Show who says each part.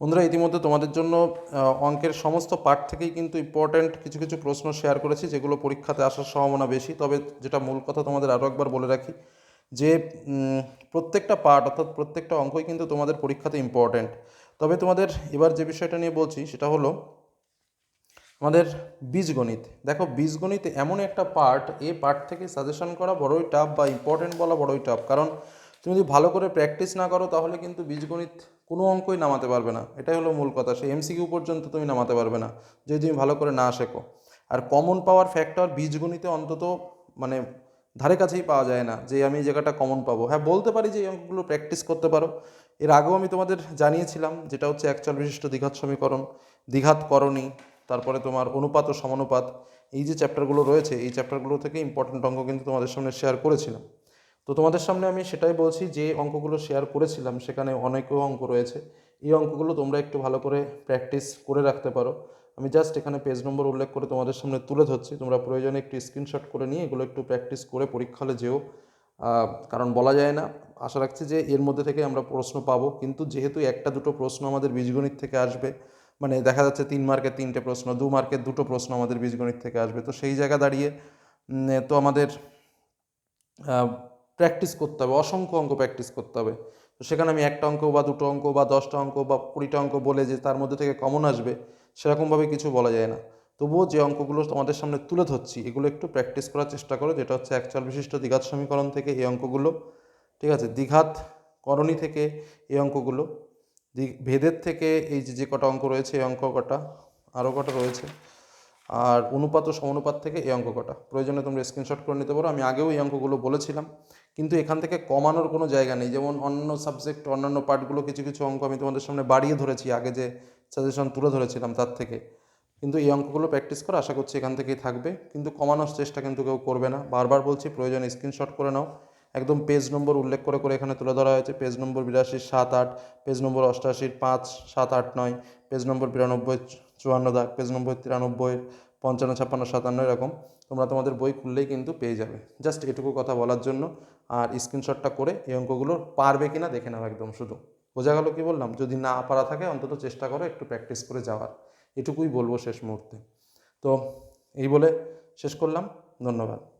Speaker 1: বন্ধুরা, ইতিমধ্যে তোমাদের জন্য অঙ্কের সমস্ত পার্ট থেকেই কিন্তু ইম্পর্ট্যান্ট কিছু কিছু প্রশ্ন শেয়ার করেছি, যেগুলো পরীক্ষাতে আসার সম্ভাবনা বেশি। তবে যেটা মূল কথা তোমাদের আরও একবার বলে রাখি, যে প্রত্যেকটা পার্ট অর্থাৎ প্রত্যেকটা অঙ্কই কিন্তু তোমাদের পরীক্ষাতে ইম্পর্ট্যান্ট তবে তোমাদের এবার যে বিষয়টা নিয়ে বলছি, সেটা হলো, আমাদের বীজগণিত। দেখো, বীজগণিত এমন একটা পার্ট এ পার্ট থেকে সাজেশন করা বড়ই টাফ বা ইম্পর্টেন্ট বলা বড়ই টাফ কারণ তুমি যদি ভালো করে প্র্যাকটিস না করো, তাহলে কিন্তু বীজগণিত কোনো অঙ্কই নামাতে পারবে না। এটাই হলো মূল কথা। সেই এমসিকিউ পর্যন্ত তুমি নামাতে পারবে না, যদি তুমি ভালো করে না শেখো। আর কমন পাওয়ার ফ্যাক্টর বীজগণিতে অন্তত মানে ধারে কাছেই পাওয়া যায় না যে আমি জায়গাটা কমন পাবো। হ্যাঁ বলতে পারি যে এই অঙ্কগুলো প্র্যাকটিস করতে পারো। এর আগেও আমি তোমাদের জানিয়েছিলাম, যেটা হচ্ছে একচল বিশিষ্ট দ্বিঘাত সমীকরণ, দ্বিঘাত করণী, তারপরে তোমার অনুপাত ও সমানুপাত। এই যে চ্যাপ্টারগুলো রয়েছে, এই চ্যাপ্টারগুলো থেকে ইম্পর্টেন্ট অঙ্ক কিন্তু তোমাদের সামনে শেয়ার করেছিলাম। তো তোমাদের সামনে আমি সেটাই বলছি, যে অঙ্কগুলো শেয়ার করেছিলাম, সেখানে অনেকও অঙ্ক রয়েছে। এই অঙ্কগুলো তোমরা একটু ভালো করে প্র্যাকটিস করে রাখতে পারো। আমি জাস্ট এখানে পেজ নম্বর উল্লেখ করে তোমাদের সামনে তুলে ধরছি। তোমরা প্রয়োজনে একটু স্ক্রিনশট করে নিয়ে এগুলো একটু প্র্যাকটিস করে পরীক্ষা হলে যেও কারণ বলা যায় না। আশা রাখছি যে এর মধ্যে থেকে আমরা প্রশ্ন পাবো। কিন্তু যেহেতু একটা দুটো প্রশ্ন আমাদের বীজগণিত থেকে আসবে মানে দেখা যাচ্ছে তিন মার্কের তিনটে প্রশ্ন, দু মার্কের দুটো প্রশ্ন আমাদের বীজগণিত থেকে আসবে। তো সেই জায়গা দাঁড়িয়ে তো আমাদের প্র্যাকটিস করতে হবে, অসংখ্য অঙ্ক প্র্যাকটিস করতে হবে। তো সেখানে আমি একটা অঙ্ক বা দুটো অঙ্ক বা দশটা অঙ্ক বা কুড়িটা অঙ্ক বলে যে তার মধ্যে থেকে কমন আসবে, সেরকমভাবে কিছু বলা যায় না। তবুও যে অঙ্কগুলো তোমাদের সামনে তুলে ধরছি, এগুলো একটু প্র্যাকটিস করার চেষ্টা করো, যেটা হচ্ছে অ্যাকচুয়াল বিশিষ্ট দ্বিঘাত সমীকরণ থেকে এই অঙ্কগুলো। ঠিক আছে? দ্বিঘাত করণী থেকে এই অঙ্কগুলো ভেদের থেকে এই যে যে কটা অঙ্ক রয়েছে, এই অঙ্ক কটা আরও কটা রয়েছে আর অনুপাত ও সমানুপাত থেকে এই অঙ্ক কটা। প্রয়োজনে তোমরা স্ক্রিনশট করে নিতে পারো। আমি আগেও এই অঙ্কগুলো বলেছিলাম, কিন্তু এখান থেকে কমানোর কোনো জায়গা নেই। যেমন অন্য সাবজেক্ট অন্যান্য পার্টগুলো কিছু কিছু অঙ্ক আমি তোমাদের সামনে বাড়িয়ে ধরেছি, আগে যে সাজেশন তুলে ধরেছিলাম তার থেকে। কিন্তু এই অঙ্কগুলো প্র্যাকটিস করো, আশা করছি এখান থেকেই থাকবে। কিন্তু কমানোর চেষ্টা কিন্তু কেউ করবে না। বারবার বলছি, প্রয়োজনে স্ক্রিনশট করে নাও। একদম পেজ নম্বর উল্লেখ করে করে এখানে তুলে ধরা হয়েছে। পেজ নম্বর বিরাশির সাত আট পেজ নম্বর অষ্টাশির পাঁচ, সাত আট নয় পেজ নম্বর বিরানব্বই চুয়ান্ন দাগ, পেজ নম্বর তিরানব্বই, পঞ্চান্ন, ছাপ্পান্ন, সাতান্ন, এরকম। তোমরা তোমাদের বই খুললেই কিন্তু পেয়ে যাবে। জাস্ট এটুকু কথা বলার জন্য। আর স্ক্রিনশটটা করে এই অঙ্কগুলো পারবে কি না দেখে নাও একদম শুধু। বোঝা গেল কি বললাম? যদি না পারা থাকে, অন্তত চেষ্টা করো একটু প্র্যাকটিস করে যাওয়ার। এটুকুই বলব শেষ মুহূর্তে। তো এই বলে শেষ করলাম। ধন্যবাদ।